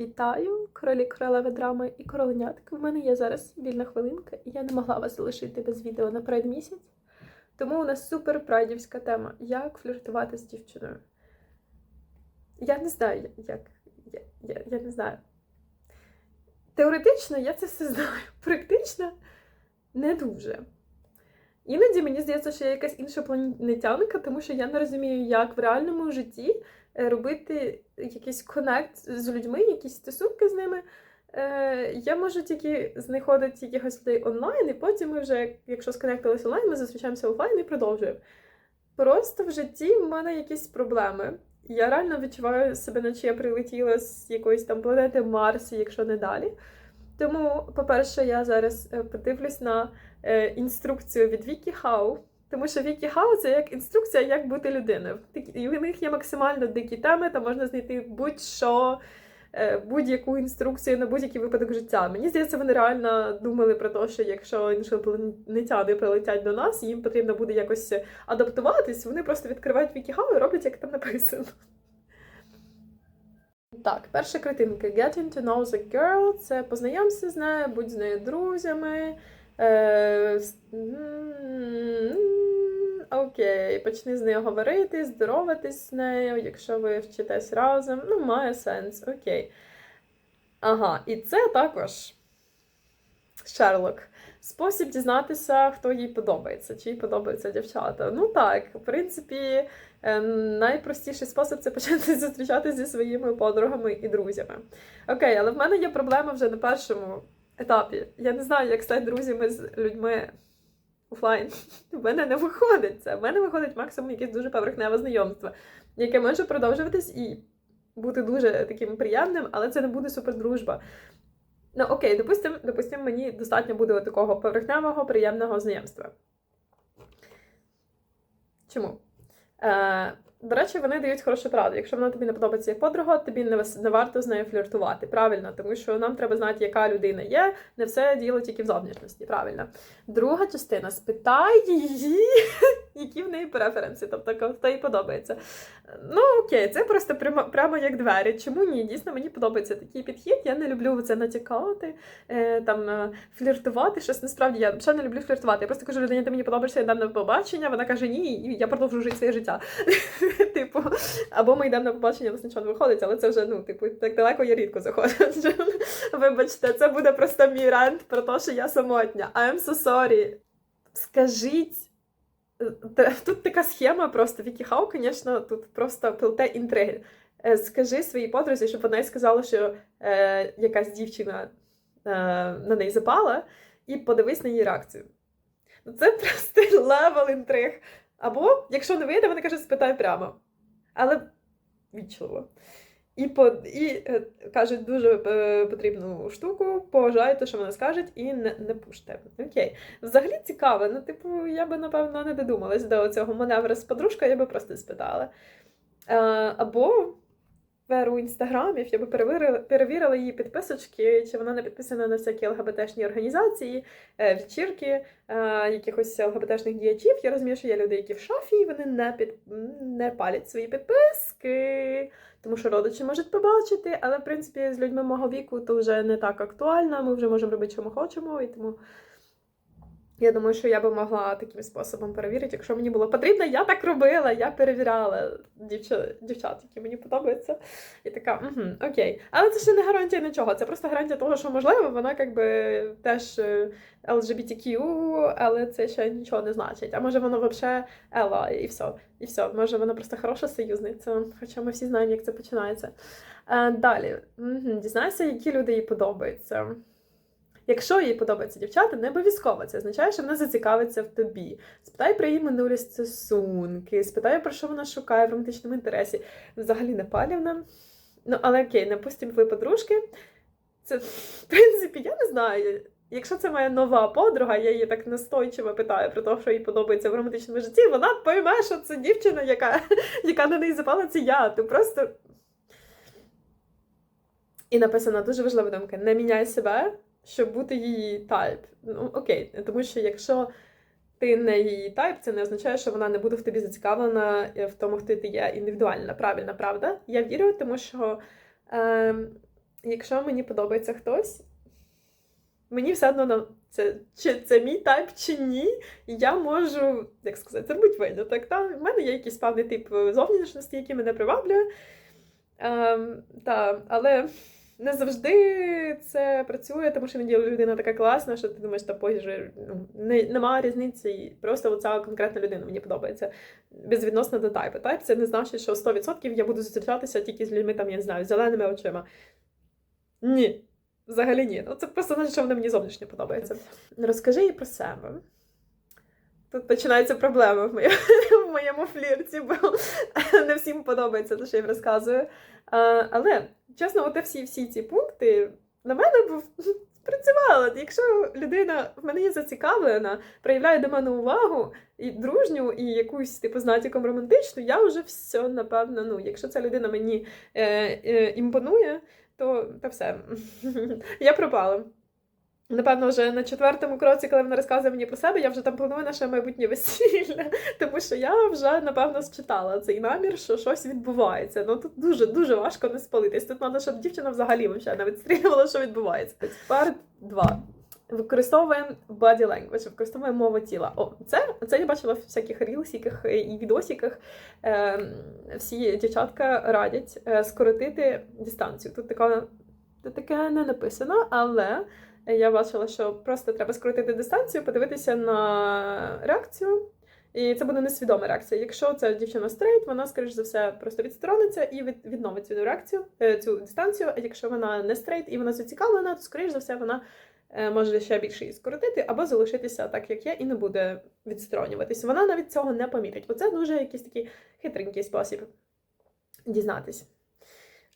Вітаю, королі королеви драми і короленятки. У мене є зараз вільна хвилинка, і я не могла вас залишити без відео на передмісяць. Тому у нас супер прайдівська тема: як фліртувати з дівчиною. Я не знаю, як. Я, я, я не знаю. Теоретично я це все знаю. Практично не дуже. Іноді мені здається, що я якась інша планетянка, тому що я не розумію, як в реальному житті робити якийсь коннект з людьми, якісь стосунки з ними. Е, Я можу тільки знаходити якихось людей онлайн, і потім ми вже, якщо сконектилися онлайн, ми зустрічаємося офлайн і продовжуємо. Просто в житті в мене якісь проблеми. Я реально відчуваю себе, наче я прилетіла з якоїсь там планети Марс, якщо не далі. Тому, по-перше, я зараз е, подивлюсь на е, інструкцію від Вікі Хау. Тому що Вікі Хау це як інструкція, як бути людиною. І в них є максимально дикі теми, там можна знайти будь-що, е, будь-яку інструкцію на будь-який випадок життя. Мені здається, вони реально думали про те, що якщо іншопланетяни прилетять до нас, їм потрібно буде якось адаптуватись, вони просто відкривають Вікі Хау і роблять, як там написано. Так, перша картинка Getting to know the girl це познайомся з нею, будь з нею друзями. Е, Окей, почни з нею говорити, здороватись з нею, якщо ви вчитесь разом. Ну, має сенс, окей. Ага, і це також Шерлок. Спосіб дізнатися, хто їй подобається, чи їй подобаються дівчата. Ну так, в принципі, е, найпростіший спосіб це почати зустрічатися зі своїми подругами і друзями. Окей, але в мене є проблема вже на першому етапі. Я не знаю, як стати друзями з людьми офлайн. В мене не виходить це. В мене виходить максимум якесь дуже поверхневе знайомство, яке може продовжуватись і бути дуже таким приємним, але це не буде супердружба. Ну окей, допустим, допустим, мені достатньо буде такого поверхневого, приємного знайомства. Чому? Е, до речі, вони дають хорошу пораду. Якщо вона тобі не подобається як подруга, тобі не, не варто з нею фліртувати. Правильно, тому що нам треба знати, яка людина є, не все діло тільки в зовнішності. Правильно. Друга частина спитай її, які в неї преференси, тобто хто їй подобається. Ну окей, це просто прямо, прямо як двері. Чому ні? Дійсно, мені подобається такий підхід. Я не люблю це натякати, е, там е, фліртувати. Щось насправді я взагалі не люблю фліртувати. Я просто кажу людині, ти мені подобаєшся, я дам на побачення. Вона каже ні, і я продовжу жити своє життя. Типу, або ми йдемо на побачення, у нічого не виходить, але це вже ну, типу, так далеко я рідко заходжу. Вибачте, це буде просто мій рент про те, що я самотня. I'm so sorry. Скажіть. Тут така схема просто. Вікі Хау, звісно, тут просто плете інтриги. Е, Скажи своїй подрузі, щоб вона й сказала, що е, якась дівчина е, на неї запала, і подивись на її реакцію. Ну, Це просто левел інтриг. Або, якщо не вийде, вона каже, спитай прямо. Але вічливо. І, по, і е, кажуть дуже е, потрібну штуку, поважайте, що вона скаже, і не, не пуште. Окей. Взагалі цікаво. Ну, типу, я би, напевно, не додумалась до цього маневру з подружкою, я би просто спитала. Е, або Веру інстаграмів, я би перевірила, перевірила її підписочки, чи вона не підписана на всякі ЛГБТшні організації, е, вечірки, е, якихось ЛГБТшних діячів. Я розумію, що є люди, які в шафі, і вони не, під, не палять свої підписки, тому що родичі можуть побачити, але в принципі з людьми мого віку то вже не так актуально, ми вже можемо робити, що ми хочемо, і тому. Я думаю, що я би могла таким способом перевірити. Якщо мені було потрібно, я так робила, я перевіряла дівчат, дівчат які мені подобаються. І така, угу, окей. Але це ще не гарантія нічого. Це просто гарантія того, що можливо, вона якби теж е, LGBTQ, але це ще нічого не значить. А може воно взагалі Ела, і все. І все. Може вона просто хороша союзниця, хоча ми всі знаємо, як це починається. Е, далі, дізнайся, які люди їй подобаються. Якщо їй подобаються дівчата, не обов'язково це означає, що вона зацікавиться в тобі. Спитай про її минулі стосунки, спитай, про що вона шукає в романтичному інтересі. Взагалі не палівна. Ну, але окей, допустим, ви подружки. Це, в принципі, я не знаю. Якщо це моя нова подруга, я її так настойчиво питаю про те, що їй подобається в романтичному житті, вона пойме, що це дівчина, яка, яка на неї запала, це я. Ти просто. І написана дуже важлива думка: не міняй себе, щоб бути її тайп. Ну, окей, тому що якщо ти не її тайп, це не означає, що вона не буде в тобі зацікавлена е, в тому, хто ти є індивідуальна, правильна, правда? Я вірю, тому що е, якщо мені подобається хтось, мені все одно це, чи це мій тайп, чи ні, я можу, як сказати, зробити виняток. Та? У мене є якийсь певний тип зовнішності, який мене приваблює. Ем, та, але не завжди це працює, тому що іноді людина така класна, що ти думаєш, та боже, ну, не, немає різниці. Просто оця конкретна людина мені подобається безвідносно до тайпу. Тайп це не значить, що 100% я буду зустрічатися тільки з людьми, там, я не знаю, зеленими очима. Ні. Взагалі ні. Ну, це просто значить, що вона мені зовнішньо подобається. Розкажи їй про себе. Тут починаються проблеми в моєму, в моєму флірті, бо не всім подобається те, що я їм розказую. А, але, чесно, от всі всі ці пункти на мене був спрацювало. Якщо людина в мене є зацікавлена, проявляє до мене увагу і дружню, і якусь типу з натяком романтичну, я вже все напевно. Ну, якщо ця людина мені е, е, імпонує, то, то все. я пропала. Напевно, вже на четвертому кроці, коли вона розказує мені про себе, я вже там планую наше майбутнє весілля, тому що я вже напевно считала цей намір, що щось відбувається. Ну тут дуже дуже важко не спалитись. Тут треба, щоб дівчина взагалі взагалі не відстрілювала, що відбувається. Тепер два. Використовуємо body language, використовуємо мову тіла. О, це це я бачила в всяких рілсіках і відосіках. Е, всі дівчатка радять е, скоротити дистанцію. Тут така таке не написано, але я бачила, що просто треба скоротити дистанцію, подивитися на реакцію. І це буде несвідома реакція. Якщо це дівчина стрейт, вона, скоріш за все, просто відсторониться і відновить цю реакцію, е, цю дистанцію. А якщо вона не стрейт і вона зацікавлена, то скоріш за все вона е, може ще більше її скоротити або залишитися так, як є, і не буде відсторонюватися. Вона навіть цього не помітить. Оце дуже якийсь такий хитренький спосіб дізнатись.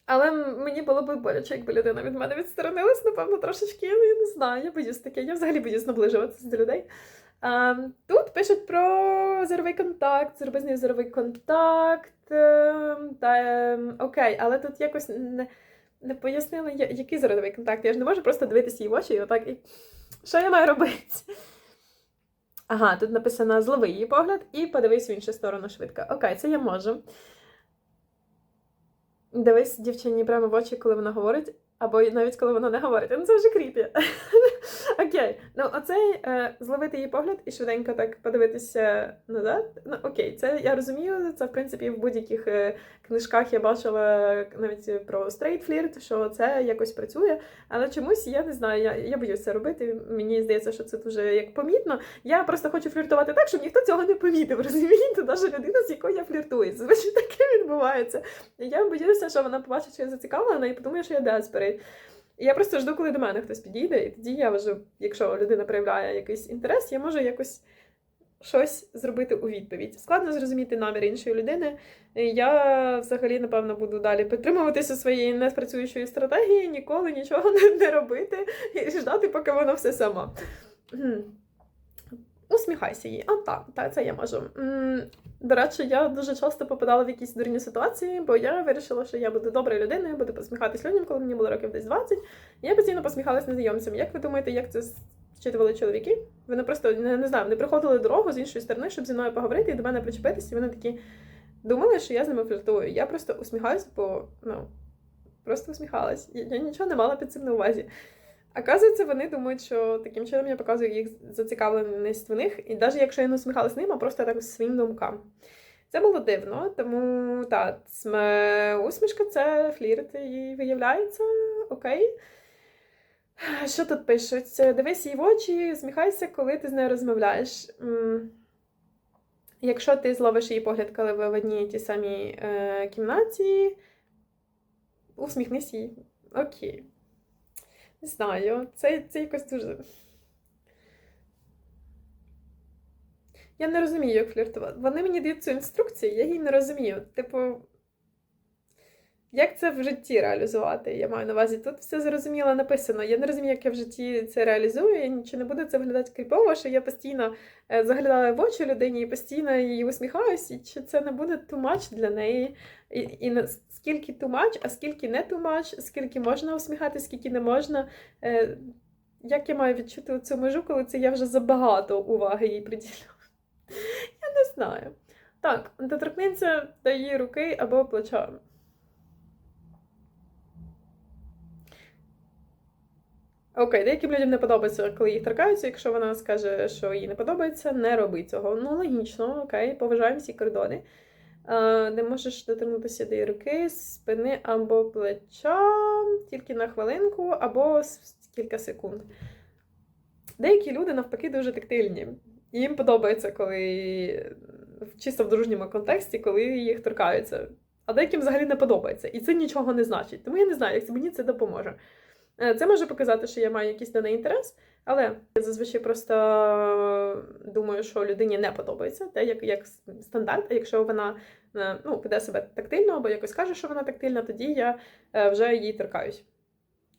Але мені було б боляче, якби людина від мене відсторонилась, напевно, трошечки. Ну, я не знаю, я боюсь таке. Я взагалі боюсь наближуватися до людей. А, Тут пишуть про зоровий контакт, зроби з зоровий контакт. Ем, та, ем, Окей, але тут якось не не пояснили, який зоровий контакт. Я ж не можу просто дивитися її в очі і отак. І... Що я маю робити? Ага, тут написано злови її погляд і подивись в іншу сторону швидко. Окей, це я можу. Дивись дівчині прямо в очі, коли вона говорить, або навіть коли вона не говорить. Ну це вже кріпі. Окей. Ну, оцей е, зловити її погляд і швиденько так подивитися назад. Ну, окей, це я розумію. Це в принципі в будь-яких е, книжках я бачила навіть про стрейт-флірт, що це якось працює. Але чомусь я не знаю, я я боюся це робити. Мені здається, що це дуже як помітно. Я просто хочу фліртувати так, щоб ніхто цього не помітив. Розумієте, навіть людина, з якою я фліртую. Звичайно, таке відбувається. Я боюся, що вона побачить, що я зацікавлена, і подумає, що я я просто жду, коли до мене хтось підійде, і тоді я вже, якщо людина проявляє якийсь інтерес, я можу якось щось зробити у відповідь. Складно зрозуміти намір іншої людини. Я взагалі, напевно, буду далі підтримуватися своєї неспрацюючої стратегії, ніколи нічого не робити і ждати, поки воно все сама. Усміхайся їй. А так, так, це я можу. До речі, я дуже часто попадала в якісь дурні ситуації, бо я вирішила, що я буду доброю людиною, буду посміхатись людям, коли мені було років десь 20. Я постійно посміхалась незнайомцям. Як ви думаєте, як це зчитували чоловіки? Вони просто не, не знаю, не приходили дорогу з іншої сторони, щоб зі мною поговорити і до мене причепитися, вони такі думали, що я з ними фліртую. Я просто усміхаюсь, бо ну, просто усміхалась. Я, я нічого не мала під цим на увазі. Оказується, вони думають, що таким чином я показую їх зацікавленість в них, і навіть якщо я не усміхалась ним, а просто так своїм думкам. Це було дивно, тому так, усмішка це флірт і виявляється окей. Що тут пишуть? Дивись їй в очі, сміхайся, коли ти з нею розмовляєш. Якщо ти зловиш її погляд, коли ви в одній тій самій е, кімнаті, усміхнись їй. Окей. Не знаю, це, це якось дуже. Я не розумію, як фліртувати. Вони мені дають цю інструкцію, я її не розумію. Типу, як це в житті реалізувати? Я маю на увазі. Тут все зрозуміло написано. Я не розумію, як я в житті це реалізую, чи не буде це виглядати кріпово, що я постійно е, заглядаю в очі людині і постійно її усміхаюсь, і чи це не буде much для неї. І, і скільки much, а скільки не much, скільки можна усміхатися, скільки не можна. Е, як я маю відчути цю межу, коли це я вже забагато уваги їй приділю? Я не знаю. Так, доторкнеться до її руки або плеча. Окей, деяким людям не подобається, коли їх торкаються. Якщо вона скаже, що їй не подобається, не роби цього. Ну, логічно, окей, поважаємо всі кордони. Не можеш доторкнутися до руки, спини або плеча тільки на хвилинку, або кілька секунд. Деякі люди навпаки дуже тактильні. Їм подобається, коли чисто в дружньому контексті, коли їх торкаються. А деяким взагалі не подобається. І це нічого не значить. Тому я не знаю, як мені це допоможе. Е, Це може показати, що я маю якийсь до неї інтерес, але я зазвичай просто думаю, що людині не подобається, те, як, як стандарт. А якщо вона е, ну, веде себе тактильно або якось каже, що вона тактильна, тоді я е, вже їй торкаюсь.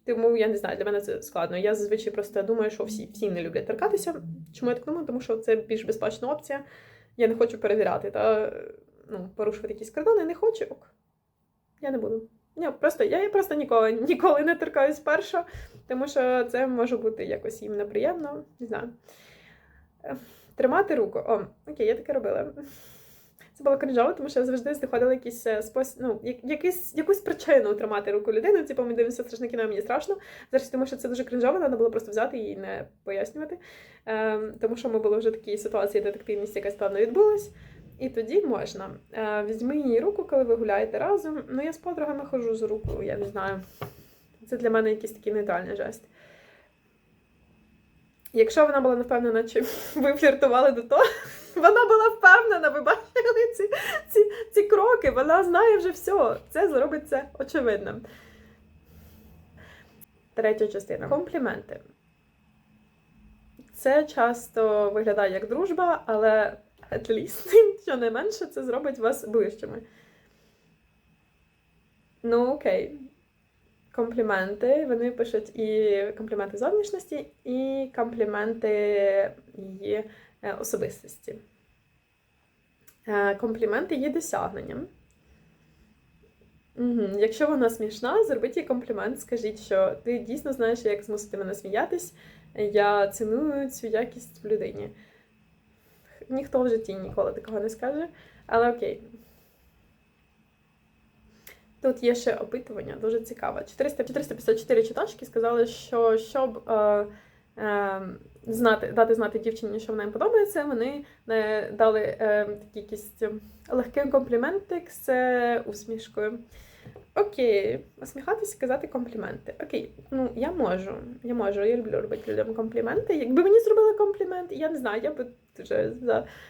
Тому я не знаю, для мене це складно. Я зазвичай просто думаю, що всі, всі не люблять торкатися. Чому я так думаю? Тому що це більш безпечна опція. Я не хочу перевіряти та ну, порушувати якісь кордони, не хочу. Ок. Я не буду. Ні, просто я, я просто ніколи ніколи не торкаюсь перша, тому що це може бути якось їм неприємно. Не знаю. Е, Тримати руку. О, окей, я таке робила. Це було кринжово, тому що я завжди знаходила якийсь е, спосіб, ну, якийсь, якусь причину тримати руку людини. Типу, ми дивимося страшне кіно, мені страшно. Зараз тому що це дуже кринжово, треба було просто взяти і не пояснювати. Ем, тому що ми були вже в такій ситуації, де тактильність якась певно відбулась. І тоді можна. Е, візьми її руку, коли ви гуляєте разом. Ну, я з подругами ходжу з руку, я не знаю. Це для мене якийсь такий нейтральний жест. Якщо вона була не впевнена, чи ви фліртували до того, вона була впевнена, ви бачили ці, ці, ці кроки, вона знає вже все. Це зробить це очевидним. Третя частина. Компліменти. Це часто виглядає як дружба, але at least, що не менше, це зробить вас ближчими. Ну, окей. Компліменти. Вони пишуть і компліменти зовнішності, і компліменти її е, особистості. Е, Компліменти є досягненням. Угу. Якщо вона смішна, зробіть їй комплімент, скажіть, що ти дійсно знаєш, як змусити мене сміятись. Я ціную цю якість в людині. Ніхто в житті ніколи такого не скаже, але окей. Тут є ще опитування, дуже цікаве. 400, 454 читачки сказали, що щоб е, е, знати, дати знати дівчині, що вона їм подобається, вони е, дали е, такий якийсь легкий компліментик з е, усмішкою. Окей, усміхатися, казати компліменти. Окей, ну я можу. Я можу, я люблю робити людям компліменти. Якби мені зробили комплімент, я не знаю, я би дуже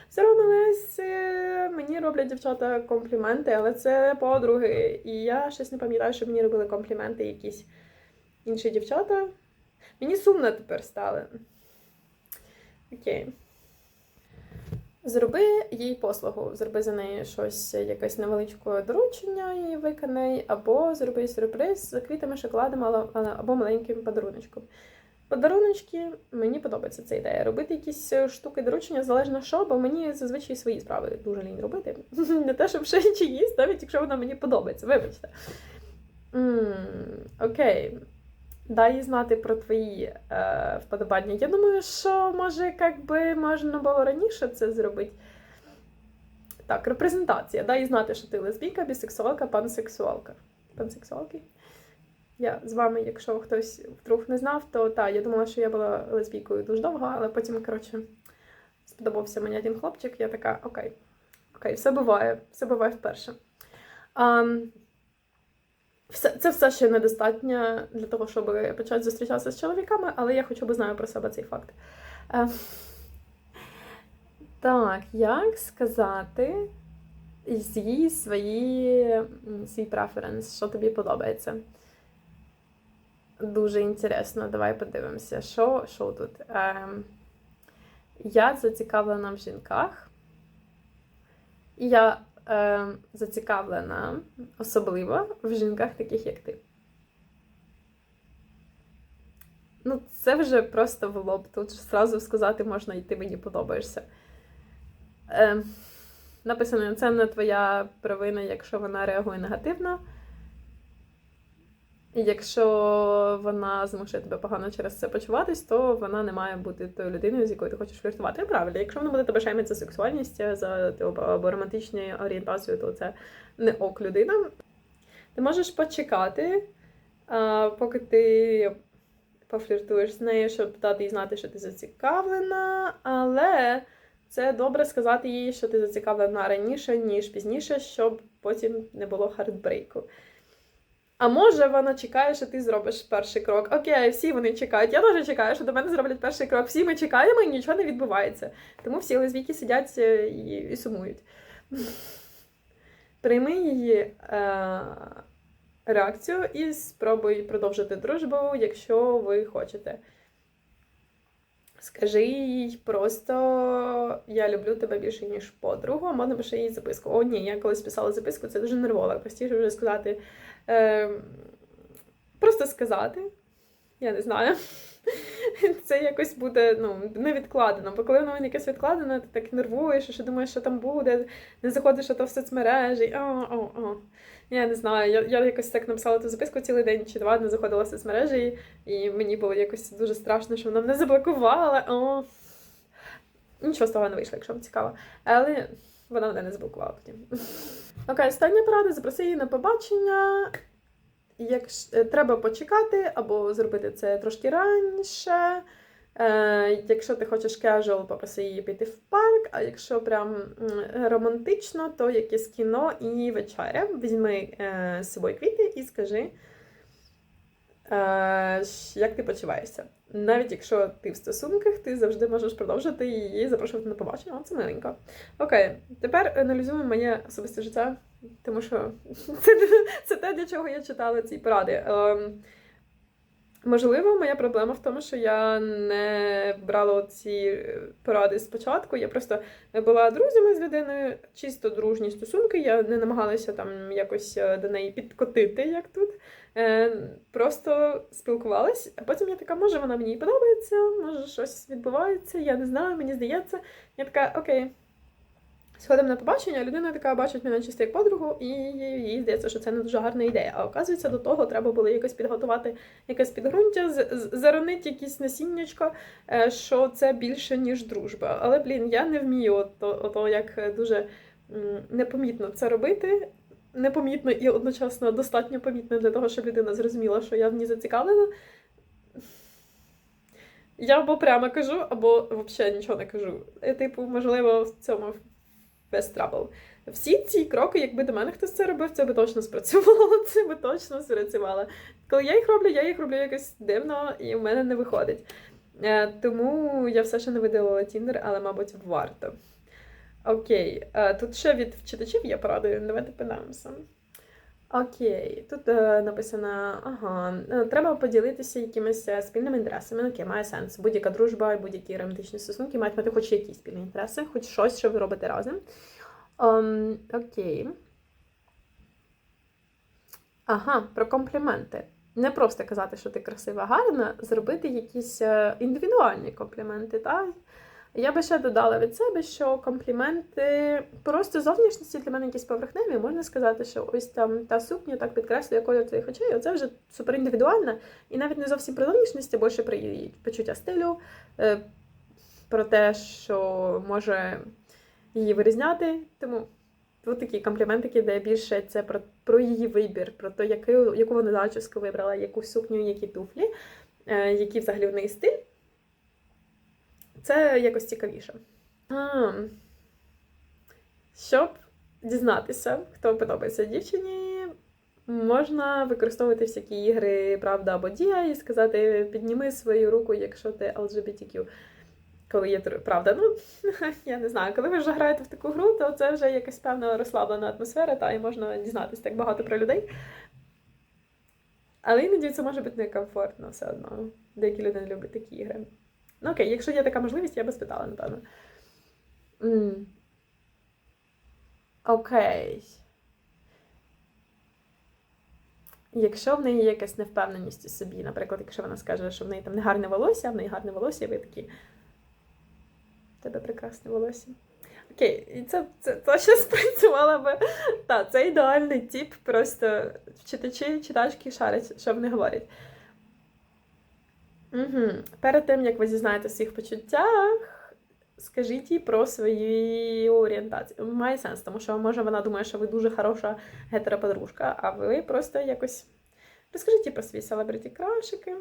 соромилась. Е, Мені роблять дівчата компліменти, але це подруги. І я щось не пам'ятаю, що мені робили компліменти якісь інші дівчата. Мені сумно тепер стало. Окей. Зроби їй послугу, зроби за неї щось, якесь невеличке доручення їй виконай, або зроби сюрприз з квітами, шоколадом або маленьким подаруночком. Подаруночки, мені подобається ця ідея. Робити якісь е, штуки доручення залежно що, бо мені зазвичай свої справи дуже лінь робити. Не те, щоб ще чиїсь, навіть якщо вона мені подобається. Вибачте. окей. Дай знати про твої е, вподобання. Я думаю, що може, як би можна було раніше це зробити. Так, репрезентація. Дай знати, що ти лесбійка, бісексуалка, пансексуалка. Пансексуалки? Я з вами, якщо хтось вдруг не знав, то та, я думала, що я була лесбійкою дуже довго, але потім, коротше, сподобався мені один хлопчик, я така, окей, окей, все буває, все буває вперше. А, все, це все ще недостатньо для того, щоб почати зустрічатися з чоловіками, але я хоча б знаю про себе цей факт. Е, так, як сказати з'їй свої, свій преференс, що тобі подобається? Дуже інтересно, давай подивимося, що, що тут. Ем, я зацікавлена в жінках. І я ем, зацікавлена особливо в жінках, таких як ти. Ну, це вже просто в лоб. Тут зразу сказати можна, і ти мені подобаєшся. Е, написано, це не твоя провина, якщо вона реагує негативно. Якщо вона змушує тебе погано через це почуватись, то вона не має бути тою людиною, з якою ти хочеш фліртувати. Правильно, якщо вона буде тебе шеймити за сексуальність, за або, або романтичною орієнтацією, то це не ок людина. Ти можеш почекати, поки ти пофліртуєш з нею, щоб дати їй знати, що ти зацікавлена, але це добре сказати їй, що ти зацікавлена раніше, ніж пізніше, щоб потім не було хардбрейку. А може вона чекає, що ти зробиш перший крок. Окей, всі вони чекають. Я теж чекаю, що до мене зроблять перший крок. Всі ми чекаємо і нічого не відбувається. Тому всі лесбійки сидять е, і, і сумують. Прийми її е, реакцію і спробуй продовжити дружбу, якщо ви хочете. Скажи їй просто я люблю тебе більше, ніж подругу, а можна пише їй записку. О, ні, я колись писала записку, це дуже нервово. Простіше вже сказати. Е, просто сказати. Я не знаю. Це якось буде ну, невідкладено. Бо коли воно якесь відкладено, ти так нервуєш, що думаєш, що там буде, не заходиш ото в соцмережі. О, о, о. Я не знаю. Я я якось так написала ту записку цілий день чи два не заходила в соцмережі, і мені було якось дуже страшно, що вона мене заблокувала. О. Нічого з того не вийшло, якщо вам цікаво. Але вона мене не заблокувала потім. Окей, остання порада, запроси її на побачення. Якщо треба почекати або зробити це трошки раніше. Е, якщо ти хочеш casual, попроси її піти в парк, а якщо прям романтично, то якесь кіно і вечеря. Візьми е, з собою квіти і скажи, е, як ти почуваєшся. Навіть якщо ти в стосунках, ти завжди можеш продовжити її запрошувати на побачення. О, це миленько. Окей, тепер аналізуємо моє особисте життя, тому що це, це те, для чого я читала ці поради. Ем, Можливо, моя проблема в тому, що я не брала ці поради спочатку. Я просто була друзями з людиною, чисто дружні стосунки. Я не намагалася там якось е, до неї підкотити, як тут. Е, просто спілкувалась, а потім я така, може, вона мені подобається, може щось відбувається, я не знаю, мені здається. Я така, окей. Сходимо на побачення, людина така бачить мене чисто як подругу, і їй здається, що це не дуже гарна ідея. А оказується, до того треба було якось підготувати якесь підґрунтя, заронити якісь насіннячко, е, що це більше, ніж дружба. Але, блін, я не вмію ото, ото як дуже непомітно це робити. Непомітно і одночасно достатньо помітно для того, щоб людина зрозуміла, що я в ній зацікавлена. Я або прямо кажу, або взагалі нічого не кажу. Типу, можливо, в цьому без трабл. Всі ці кроки, якби до мене хтось це робив, це би точно спрацювало, це би точно спрацювало. Коли я їх роблю, я їх роблю якось дивно, і в мене не виходить. Е, тому я все ще не видалила Тіндер, але, мабуть, варто. Окей, е, тут ще від читачів є поради, давайте подивимося. Окей, тут е, написано, ага, е, треба поділитися якимись е, спільними інтересами. Окей, має сенс. Будь-яка дружба, будь-які романтичні стосунки мають мати хоч якісь спільні інтереси, хоч щось, що ви робите разом. Um, окей. Ага, про компліменти. Не просто казати, що ти красива, гарна, зробити якісь е, індивідуальні компліменти. так? Я би ще додала від себе, що компліменти просто зовнішності для мене якісь поверхневі. Можна сказати, що ось там та сукня так підкреслює колір твоїх очей. Оце вже супер індивідуально. І навіть не зовсім про зовнішності, більше про її почуття стилю, е, про те, що може її вирізняти. Тому тут такі компліментики, де більше це про про її вибір, про те, яку, яку вона зачіску вибрала, яку сукню, які туфлі, е, який взагалі в неї стиль. Це якось цікавіше. А, Щоб дізнатися, хто подобається дівчині, можна використовувати всякі ігри, правда або дія, і сказати: підніми свою руку, якщо ти LGBTQ. Коли є правда, ну я не знаю, коли ви вже граєте в таку гру, то це вже якась певна розслаблена атмосфера, та і можна дізнатися так багато про людей. Але іноді це може бути некомфортно все одно. Деякі люди не люблять такі ігри. Ну окей, якщо є така можливість, я би спитала, напевно. Mm. Окей. Якщо в неї є якась невпевненість у собі, наприклад, якщо вона скаже, що в неї там не гарне волосся, а в неї гарне волосся, і ви такі. Тебе прекрасне волосся. Окей, і це це точно спрацювало би. Так, це ідеальний тип, просто читачі, читачки шарять, що вони говорять. Угу. Перед тим, як ви зізнаєте в своїх почуттях, скажіть їй про свою орієнтацію. Має сенс, тому що може вона думає, що ви дуже хороша гетероподружка, а ви просто якось розкажіть їй про свої селебриті крашики.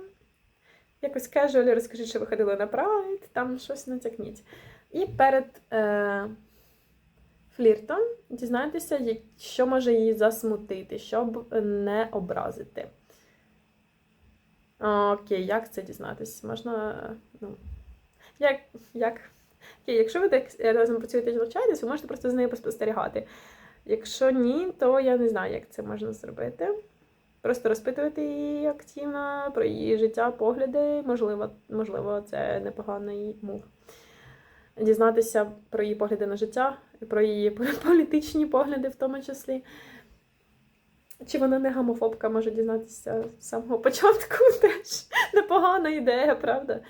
якось кежуалі розкажіть, що ви ходили на прайд, там щось натякніть. І перед е, фліртом дізнайтеся, що може її засмутити, щоб не образити. Окей, як це дізнатися? Можна. Ну, як, як? Окей, якщо ви так разом працюєте і навчаєтесь, ви можете просто з нею поспостерігати. Якщо ні, то я не знаю, як це можна зробити. Просто розпитувати її активно про її життя, погляди. Можливо, можливо, це непоганий мув. Дізнатися про її погляди на життя, про її політичні погляди, в тому числі. Чи вона не гомофобка, може дізнатися з самого початку теж непогана ідея, правда?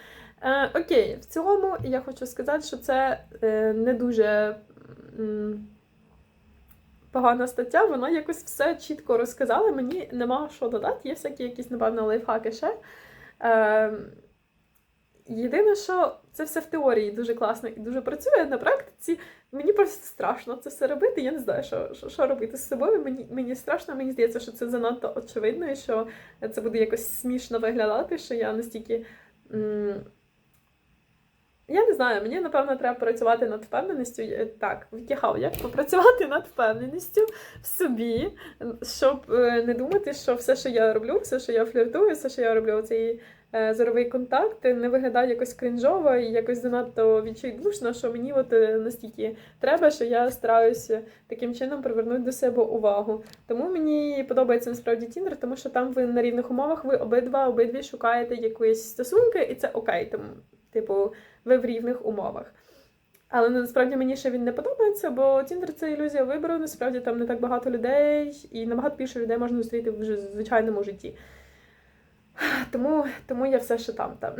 Е, окей, в цілому я хочу сказати, що це е, не дуже м, погана стаття, вона якось все чітко розказала. Мені нема що додати, є всякі якісь, напевно, лайфхаки ще. Е, єдине, що це все в теорії дуже класно і дуже працює на практиці. Мені просто страшно це все робити. Я не знаю, що, що, що робити з собою. Мені, мені страшно, мені здається, що це занадто очевидно, і що це буде якось смішно виглядати, що я настільки. М- я не знаю, мені напевно треба працювати над впевненістю. Е, Так, втягав, як попрацювати над впевненістю в собі, щоб е, не думати, що все, що я роблю, все, що я фліртую, все, що я роблю, цей е, зоровий контакт, не виглядає якось крінжово і якось занадто відчайдушно, що мені от е, настільки треба, що я стараюся таким чином привернути до себе увагу. Тому мені подобається насправді Тіндер, тому що там ви на рівних умовах, ви обидва обидві шукаєте якісь стосунки, і це окей. Тому, типу, ви в рівних умовах. Але насправді мені ще він не подобається, бо Тіндер це ілюзія вибору. Насправді там не так багато людей, і набагато більше людей можна зустріти в звичайному житті. Тому, тому я все ще там там.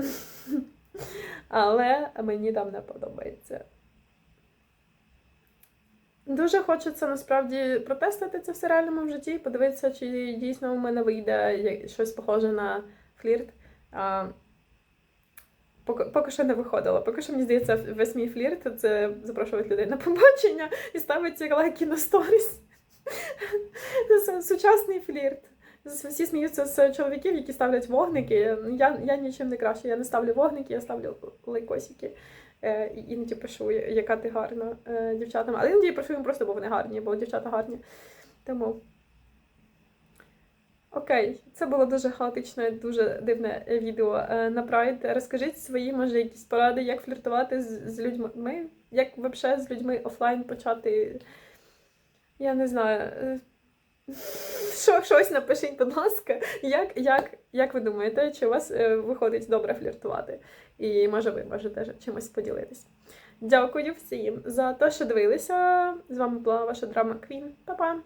Але мені там не подобається. Дуже хочеться насправді протестити це все реальному в житті, подивитися, чи дійсно у мене вийде щось похоже на флірт. А, Поки, поки що не виходило. Поки що, мені здається, весь мій флірт це запрошувати людей на побачення і ставити лайки на сторіс. Сучасний флірт. Всі сміються з чоловіків, які ставлять вогники. Я, я нічим не краще. Я не ставлю вогники, я ставлю лайкосики. Е, іноді пишу, яка ти гарна е, дівчатам. Але іноді я пишу їм просто, бо вони гарні, бо дівчата гарні. Тому. Окей, це було дуже хаотичне, дуже дивне відео е, на Прайд. Розкажіть свої, може, якісь поради, як фліртувати з, з людьми, як взагалі з людьми офлайн почати. Я не знаю. Що, щось напишіть, будь ласка, як, як, як ви думаєте, чи у вас е, виходить добре фліртувати? І може ви можете чимось поділитись. Дякую всім за те, що дивилися. З вами була ваша драма Квін. Па-па!